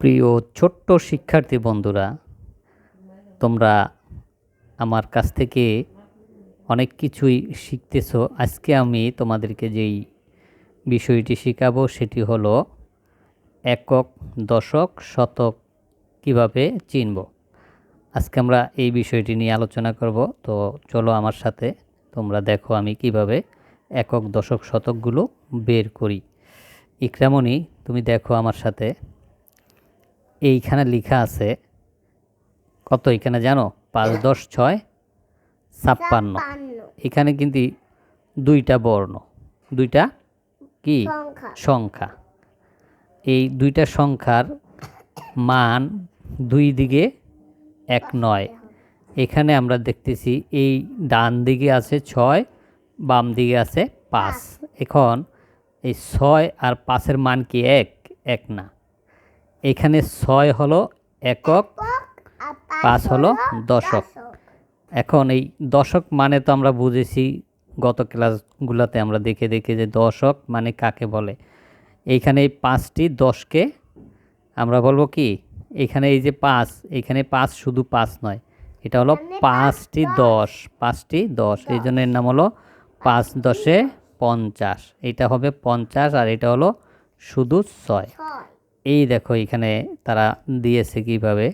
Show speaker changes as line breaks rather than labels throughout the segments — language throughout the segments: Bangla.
প্রিয় ছোট্ট শিক্ষার্থী বন্ধুরা, তোমরা আমার কাছ থেকে অনেক কিছুই শিখতেছো। আজকে আমি তোমাদেরকে যেই বিষয়টি শেখাবো সেটি হলো একক, দশক, শতক কীভাবে চিনব। আজকে আমরা এই বিষয়টি নিয়ে আলোচনা করব। তো চলো আমার সাথে তোমরা দেখো আমি কীভাবে একক, দশক, শতকগুলো বের করি। ইকরামণি, তুমি দেখো আমার সাথে। এইখানে লেখা আছে কত এখানে জানো? পাঁচ দশ ছয় ছাপ্পান্ন। এখানে কিন্তু দুইটা বর্ণ। দুইটা কি?
সংখ্যা।
এই দুইটা সংখ্যার মান দুই দিকে এক নয়। এখানে আমরা দেখতেছি এই ডান দিকে আছে ছয় বাম দিকে আছে পাঁচ। এখন এই ছয় আর পাঁচের মান কি এক? এক না। এখানে ছয় হলো একক পাঁচ হলো দশক। এখন এই দশক মানে তো আমরা বুঝেছি গত ক্লাসগুলোতে আমরা দেখে দেখে যে দশক মানে কাকে বলে। এইখানে এই পাঁচটি দশকে আমরা বলব কি এখানে এই যে পাঁচ এখানে পাঁচ শুধু পাঁচ নয় এটা হলো পাঁচটি দশ। পাঁচটি দশ। এই জন্য এর নাম হলো পাঁচ দশে পঞ্চাশ। এটা হবে পঞ্চাশ আর এটা হলো শুধু ছয়।
ছয়।
এই দেখো এখানে তারা দিয়েছে কীভাবে?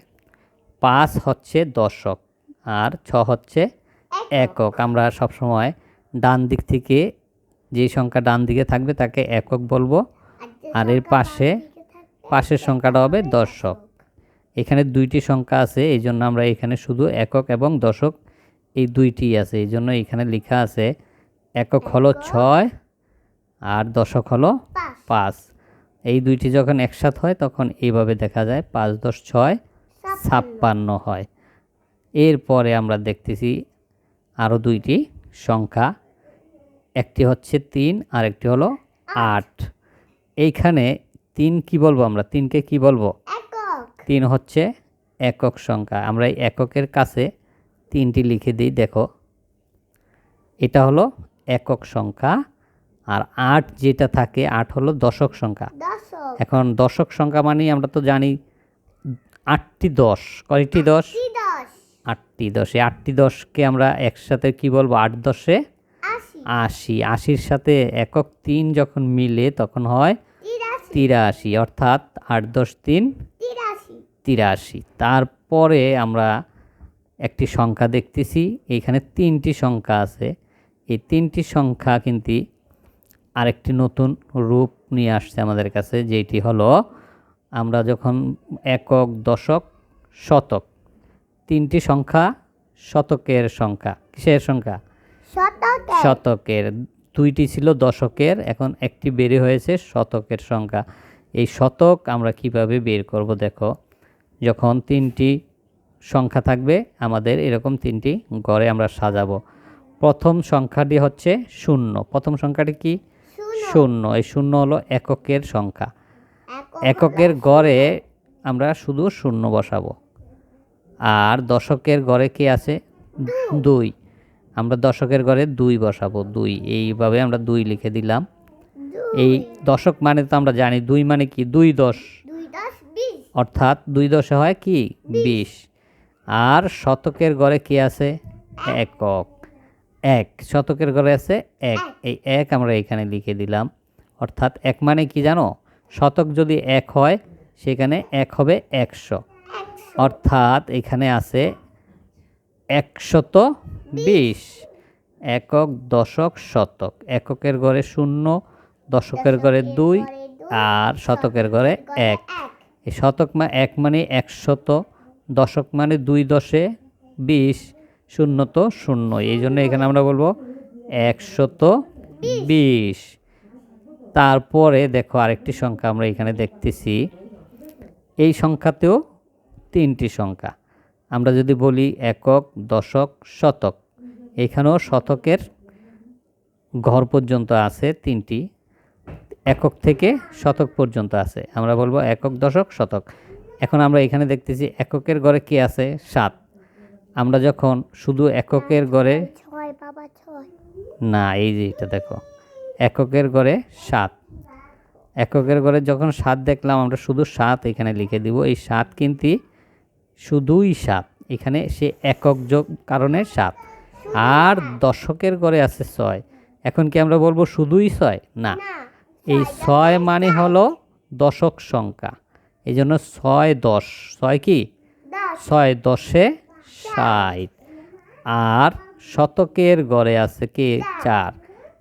পাঁচ হচ্ছে দশক আর ছ হচ্ছে একক। আমরা সবসময় ডান দিক থেকে যে সংখ্যা ডান দিকে থাকবে তাকে একক বলব। আর এর পাশে পাশের সংখ্যাটা হবে দশক। এখানে দুইটি সংখ্যা আছে এই জন্য আমরা এখানে শুধু একক এবং দশক এই দুইটি আছে। এই জন্য এখানে লেখা আছে একক হলো ছয় আর দশক হলো
পাঁচ।
পাঁচ। এই দুইটি যখন একসাথ হয় তখন এইভাবে দেখা যায় পাঁচ দশ ছয় ছাপ্পান্ন হয়। এরপরে আমরা দেখতেছি আরও দুইটি সংখ্যা। একটি হচ্ছে তিন আর একটি হলো আট। এইখানে তিন কি বলব আমরা? তিনকে কি বলব? তিন হচ্ছে একক সংখ্যা। আমরা এই এককের কাছে তিনটি লিখে দিই দেখো। এটা হলো একক সংখ্যা। আর আট যেটা থাকে আট হলো দশক সংখ্যা। এখন দশক সংখ্যা মানে আমরা তো জানি আটটি দশ। কয়টি দশ? আটটি দশে। আটটি দশকে আমরা একসাথে কি বলব? আট দশে
আশি।
আশি। আশির সাথে একক তিন যখন মিলে তখন হয়
তিরাশি।
অর্থাৎ আট দশ তিন
তিরাশি।
তিরাশি। তারপরে আমরা একটি সংখ্যা দেখতেছি। এখানে তিনটি সংখ্যা আছে। এই তিনটি সংখ্যা কিন্তু আরেকটি নতুন রূপ নিয়ে আসছে আমাদের কাছে যেটি হলো আমরা যখন একক দশক শতক তিনটি সংখ্যা শতকের সংখ্যা কিসের সংখ্যা? শতকের। দুইটি ছিল দশকের এখন একটি বেড়ে হয়েছে শতকের সংখ্যা। এই শতক আমরা কীভাবে বের করব দেখো। যখন তিনটি সংখ্যা থাকবে আমাদের এরকম তিনটি ঘরে আমরা সাজাবো। প্রথম সংখ্যাটি হচ্ছে শূন্য। প্রথম সংখ্যাটি কি? শূন্য এই শূন্য হলো এককের সংখ্যা। এককের গড়ে আমরা শুধু শূন্য বসাবো। আর দশকের গড়ে কি আছে? দুই। আমরা দশকের ঘরে দুই বসাবো দুই। এইভাবে আমরা দুই লিখে দিলাম। এই দশক মানে তো আমরা জানি দুই মানে কি? দুই দশ। অর্থাৎ দুই দশে হয় কি? বিশ। আর শতকের গড়ে কি আছে? একক। এক শতকের ঘরে আছে এক। এই এক আমরা এখানে লিখে দিলাম। অর্থাৎ এক মানে কি জানো? শতক যদি এক হয় সেখানে এক হবে একশো। অর্থাৎ এখানে আছে একশত বিশ। একক দশক শতক। এককের ঘরে শূন্য দশকের ঘরে দুই আর শতকের ঘরে এক। এই শতক মা এক মানে একশত দশক মানে দুই দশে বিশ। শূন্য তো শূন্য। এই জন্য এখানে আমরা বলব একশত বিশ। তারপরে দেখো আরেকটি সংখ্যা আমরা এখানে দেখতেছি। এই সংখ্যাতেও তিনটি সংখ্যা। আমরা যদি বলি একক, দশক, শতক, এখানেও শতকের ঘর পর্যন্ত আছে তিনটি। একক থেকে শতক পর্যন্ত আছে। আমরা বলব একক, দশক, শতক। এখন আমরা এখানে দেখতেছি এককের ঘরে কি আছে? সাত। আমরা যখন শুধু এককের ঘরে
ছয়
না এই যে এটা দেখো। এককের ঘরে সাত। এককের ঘরে যখন সাত দেখলাম আমরা শুধু সাত এখানে লিখে দিব। এই সাত কিন্তু শুধুই সাত। এখানে সে একক যোগ কারণে সাত। আর দশকের ঘরে আছে ছয়। এখন কি আমরা বলব শুধুই ছয়? না। এই ছয় মানে হলো দশক সংখ্যা। এই জন্য ছয় দশ। ছয় কি? ছয় দশে ষাট আর শতকের গড়ে আছে কে? চার।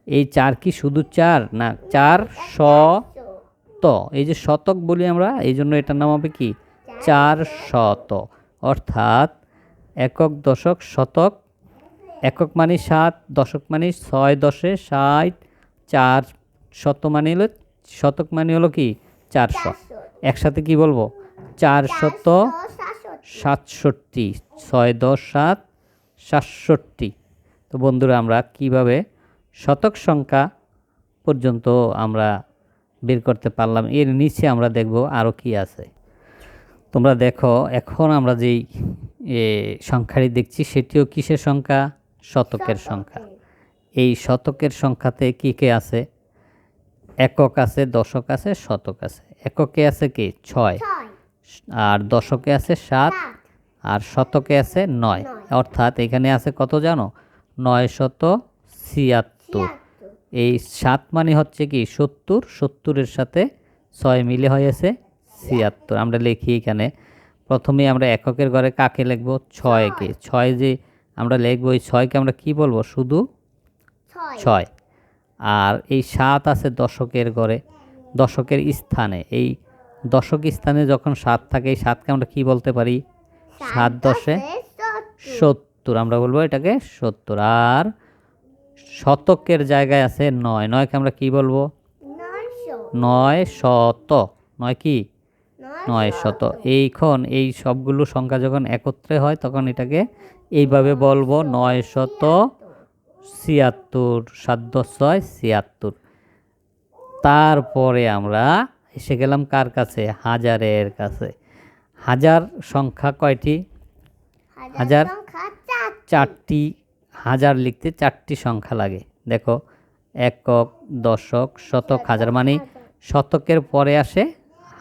এই চার কি শুধু চার? না, চার শ ত। এই যে শতক বলি আমরা, এই জন্য এটার নাম হবে কি? চার শত। অর্থাৎ একক দশক শতক। একক মানে সাত, দশক মানে ছয় দশে ষাট। চার শত মানে হলো, শতক মানে হলো কি? চারশো। একসাথে কি বলব? চার শত সাতষট্টি ছয় দশ সাত সাতষট্টি। তো বন্ধুরা আমরা কীভাবে শতক সংখ্যা পর্যন্ত আমরা বের করতে পারলাম এর নিচে আমরা দেখব আরও কি আছে। তোমরা দেখো এখন আমরা যেই সংখ্যাটি দেখছি সেটিও কিসের সংখ্যা? শতকের সংখ্যা। এই শতকের সংখ্যাতে কি কে আছে? একক আছে দশক আছে শতক আছে। এককে আছে কি? ছয়। আর দশকে আছে সাত আর শতকে আছে নয়। অর্থাৎ এখানে আছে কত জানো? নয় শত ছিয়াত্তর। এই সাত মানে হচ্ছে কি সত্তর? সত্তরের সাথে ছয় মিলে হয়েছে ছিয়াত্তর। আমরা লিখি এখানে। প্রথমে আমরা এককের ঘরে কাকে লিখব? ছয়কে। ছয়। যে আমরা লিখব এই ছয়কে আমরা কি বলব? শুধু
ছয়।
আর এই সাত আছে দশকের ঘরে দশকের স্থানে। এই দশক স্থানে যখন সাত থাকে এই সাতকে আমরা কি বলতে পারি? সাত দশে
সত্তর।
আমরা বলব এটাকে সত্তর। আর শতকের জায়গায় আছে নয়। নয়কে আমরা কি বলব? নয় শত। নয় কি?
নয়
নয় শত। এইখন এই সবগুলো সংখ্যা যখন একত্রে হয় তখন এটাকে এইভাবে বলব নয় শত ছিয়াত্তর। সাত দশ ছয় ছিয়াত্তর। তারপরে আমরা এসে গেলাম কার কাছে? হাজারের কাছে। হাজার সংখ্যা কয়টি? হাজার চারটি। হাজার লিখতে চারটি সংখ্যা লাগে। দেখো একক দশক শতক হাজার মানে শতকের পরে আসে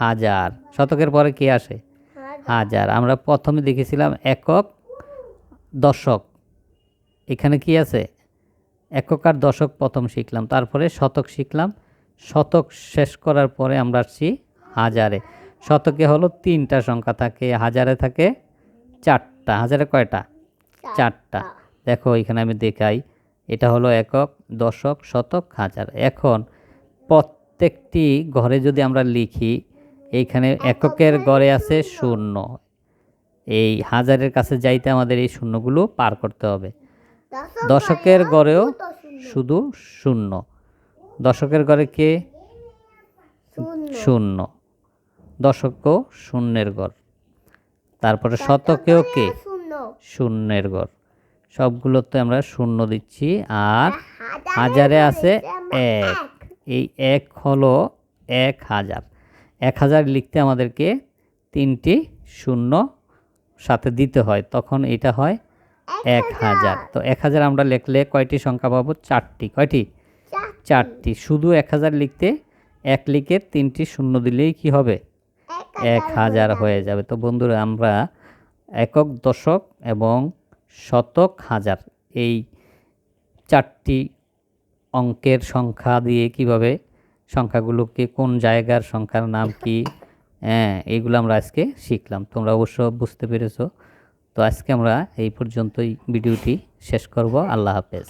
হাজার। শতকের পরে কি আসে? হাজার। আমরা প্রথমে দেখেছিলাম একক দশক। এখানে কি আছে? একক আর দশক প্রথম শিখলাম। তারপরে শতক শিখলাম। শতক শেষ করার পরে আমরা আসছি হাজারে। শতকে হলো তিনটা সংখ্যা থাকে হাজারে থাকে চারটা হাজারে কয়টা? চারটা। দেখো এখানে আমি দেখাই এটা হলো একক দশক শতক হাজার। এখন প্রত্যেকটি ঘরে যদি আমরা লিখি এইখানে এককের ঘরে আছে শূন্য। এই হাজারের কাছে যাইতে আমাদের এই শূন্যগুলো পার করতে হবে। দশকের গড়েও শুধু শূন্য। দশকের ঘরে কে? শূন্য। দশকও শূন্যের গড়। তারপরে শতকেও কে? শূন্যের গড়। সবগুলোতে আমরা শূন্য দিচ্ছি আর হাজারে আছে এক। এই এক হলো এক হাজার। এক হাজার লিখতে আমাদেরকে তিনটি শূন্য সাথে দিতে হয়। তখন এটা হয় এক হাজার। তো এক হাজার আমরা লিখলে কয়টি সংখ্যা পাবো? চারটি। কয়টি? চারটি। শুধু এক হাজার লিখতে এক লিখে তিনটি শূন্য দিলেই কি হবে? এক হাজার হয়ে যাবে। তো বন্ধুরা, আমরা একক দশক এবং শতক হাজার এই চারটি অঙ্কের সংখ্যা দিয়ে কীভাবে সংখ্যাগুলোকে, কোন জায়গার সংখ্যার নাম কি হ্যাঁ এইগুলো আমরা আজকে শিখলাম। তোমরা অবশ্য বুঝতে পেরেছ। তো আজকে আমরা এই পর্যন্তই ভিডিওটি শেষ করব। আল্লাহ হাফেজ।